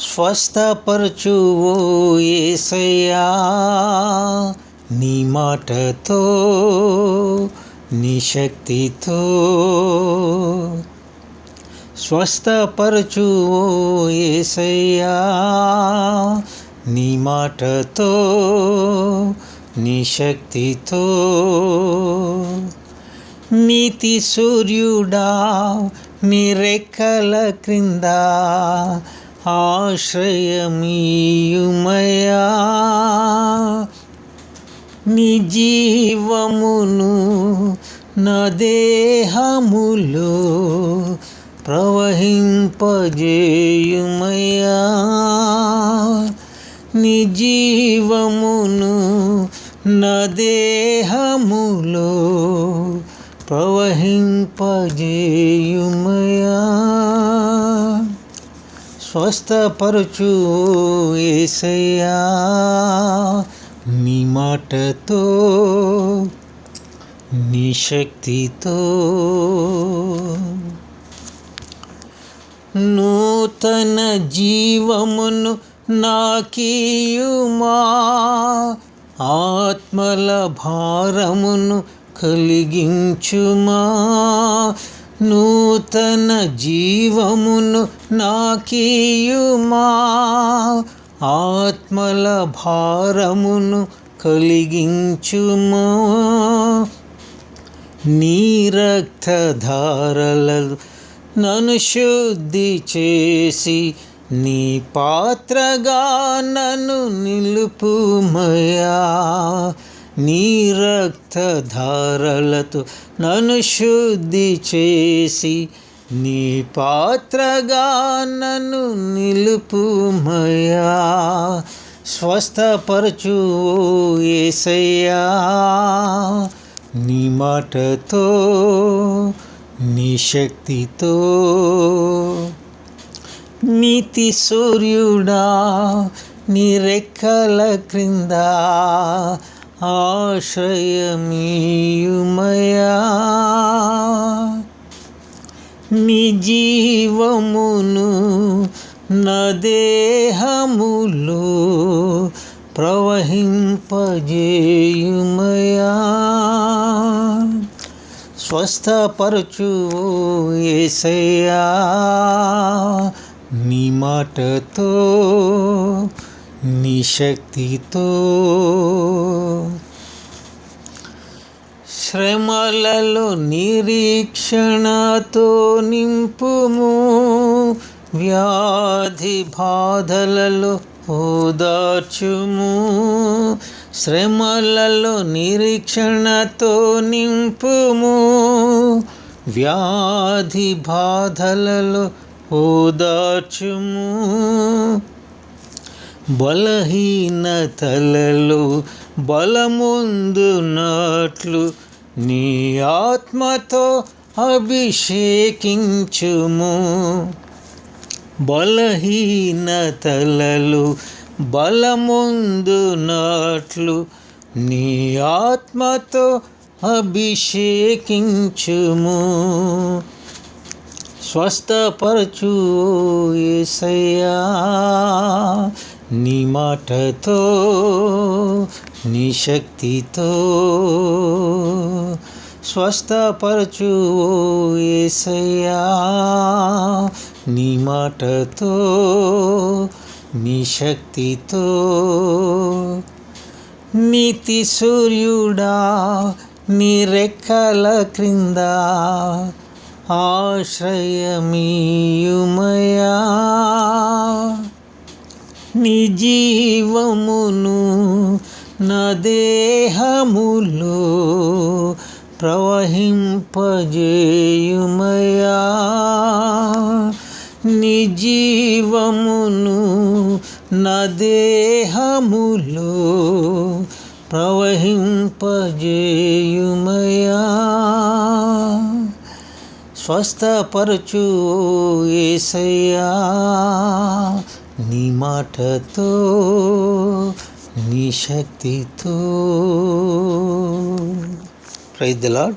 స్వస్థపరచువో ఏసయ్యా. నీ మాటతో నీ శక్తితో స్వస్థపరచువో ఏసయ్యా. నీ మాటతో నీ శక్తితో నీతి సూర్యుడా నీ రెక్కల క్రింద ఆశ్రయమీయుమయా. నీ జీవమును నా దేహములో ప్రవహింపజేయుమయా. నీ జీవమును నా దేహములో ప్రవహింపజేయుమ స్వస్థపరచు ఏసయ్యా. నీ మాటతో నీ శక్తితో నూతన జీవమును నాకీయుమా. ఆత్మల భారమును కలిగించుమా. నూతన జీవమును నాకీయుమా. ఆత్మల భారమును కలిగించుమా. నీ రక్తధారలు నన్ను శుద్ధి చేసి నీ పాత్రగా నన్ను నిలుపుమయా నీ రక్తధారలతో నన్ను శుద్ధి చేసి నీ పాత్రగా నన్ను నిలుపుమయా స్వస్థపరచు ఏసయ్యా. నీ మాటతో నీ శక్తితో నీతి సూర్యుడా నీ రెక్కల క్రింద ఆశ్రయమీయుమయా. నీ జీవమును నా దేహములో ప్రవహింపజేయుమయా. స్వస్థపరచు ఏసయ్యా. నీ మాటతో నిశక్తితో శ్రమలలో నిరీక్షణతో నింపుము వ్యాధి బాధలలో ఓదార్చుము శ్రమలలో నిరీక్షణతో నింపుము వ్యాధి బాధలలో ఓదార్చుము. బలహీనతలలో బలముందునట్లు నీ ఆత్మతో అభిషేకించుము. బలహీనతలలో బలముందునట్లు నీ ఆత్మతో అభిషేకించుము. స్వస్థపరచు ఏసయ్యా. నీ మాటతో నీ శక్తితో స్వస్థపరచు ఏసయ్యా. నీ మాటతో నీ శక్తితో నీతి సూర్యుడా నీ రెక్కల క్రింద ఆశ్రయమీయుమయా నీ జీవమును నా దేహములో ప్రవహింపజేయుమయా నీ జీవమును నా దేహములో ప్రవహింపజేయుమయా స్వస్థపరచు ఏసయ్యా. నీ మాటతో నీ శక్తితో. Praise the lord